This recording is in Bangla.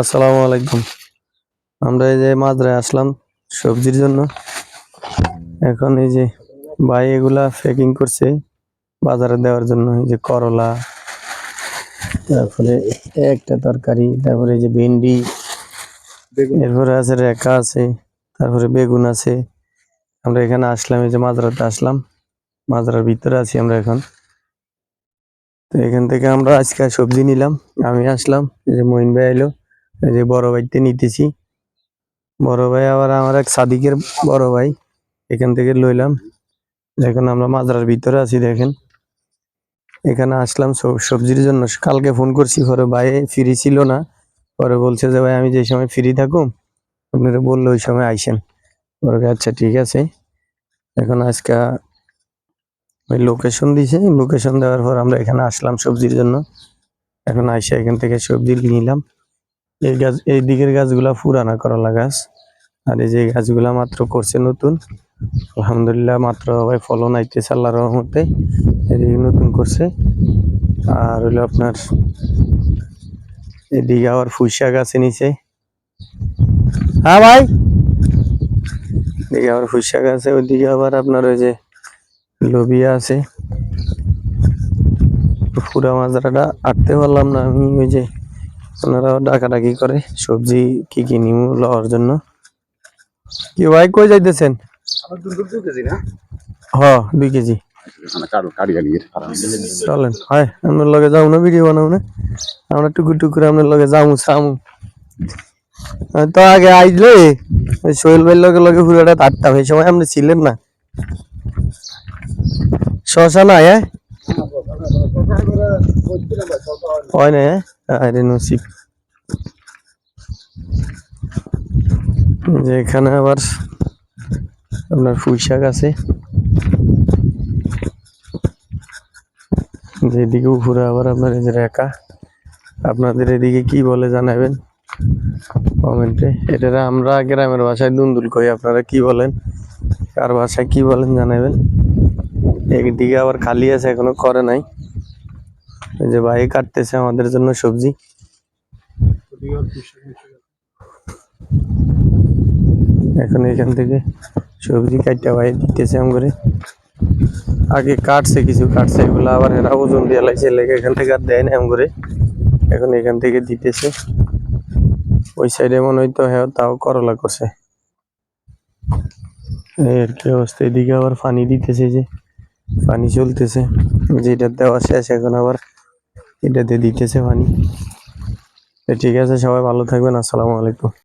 আসসালামু আলাইকুম। আমরা এই যে মাদ্রায় আসলাম সবজির জন্য। এখন এই যে ভাই এগুলা প্যাকিং করছে বাজারে দেওয়ার জন্য। এই যে করলা তারপরে একটা তরকারি তারপরে এই যে ভেন্ডি এরপরে আছে রেখা আছে তারপরে বেগুন আছে। আমরা এখানে আসলাম এই যে মাদ্রাতে আসলাম। মাদ্রার ভিতরে আছি আমরা এখন। তো এখান থেকে আমরা আজকে সবজি নিলাম। আমি আসলাম, এই যে মহিন ভাই এলো, এই যে বড় ভাইতে নিতেছি। বড় ভাই আবার আমার এক সাদিকের বড় ভাই, এখান থেকে লইলাম। এখন আমরা মাদ্রার ভিতরে আছি, দেখেন। এখানে আসলাম সব- সবজির জন্য। কালকে ফোন করছি, পরে ভাই ফ্রি ছিল না। পরে বলছে যে, ভাই, আমি যে সময় ফ্রি থাকুম, আপনারা বলল ওই সময় আইসেন। পরে আচ্ছা ঠিক আছে। এখন আজকে ওই লোকেশন দিছে। লোকেশন দেওয়ার পর আমরা এখানে আসলাম সবজির জন্য। এখন আইসা এখান থেকে সবজি নিলাম। এই গাছ এই দিকের গাছগুলা পুরানা করলা গাছ। আর এই যে গাছগুলা মাত্র করছে নতুন। আলহামদুলিল্লাহ মাত্র ভাই ফলন আইতেছে আল্লাহ রহমতে। এদিকে নতুন করছে। আর হলো আপনার এদিকে আবার ফুসা গাছে নিচে হ্যাঁ ভাই। এদিকে আবার ফুসা গাছে ওইদিকে আবার আপনার ওই যে লোবিয়া আছে। পুরা মাজারাটা আটতে পারলাম না আমি ওই যে ওনারা ডাকাডাকি করে সবজি কি কি নিমু লওয়ার জন্য। কি ভাই কই যাইতেছেন? হ দুই কেজি। চলেন হয় আপনার লগে যাও না ভিডিও বানাও না। আমরা টুকু টুকু করে আপনার লগে যামু সামু। তো আগে আইলে ওই সোহেল ভাইয়ের লগে লগে পুরোটা তারতাম এই সময় আপনি ছিলেন না। শশা নাই হ্যাঁ হয় না আরে নসিব। যে এখানে আবার আপনার পুঁই শাক আছে। যেদিকে উপরে আবার আপনার এই যে রেখা। আপনাদের এদিকে কি বলে জানাবেন? কমেন্টে। এটা আমরা গ্রামের ভাষায় দুন্দুল কই আপনারা কি বলেন? কার ভাষায় কি বলেন জানাবেন? একদিকে আবার খালি আছে, এখনও করে নাই। যে ভাই কাটতেছে আমাদের জন্য সবজি। এখন এখান থেকে সবজি কাটতে ভাই দিতেছে আম করে। আগে কাটছে, কিছু কাটছে, এগুলো আবার এরা ওজন দিয়ে লাগছে লেগে এখান থেকে আর দেয় না আম করে। এখন এখান থেকে দিতেছে। ওই সাইডে মনে হয়তো হ্যাঁ তাও করলা করছে। এই আর কি অবস্থা, এদিকে আবার পানি দিতেছে যে। পানি চলতেছে। যেটা দেওয়া শেষ, এখন আবার এটাতে দিতেছে পানি। ঠিক আছে, সবাই ভালো থাকবেন, আসসালামু আলাইকুম।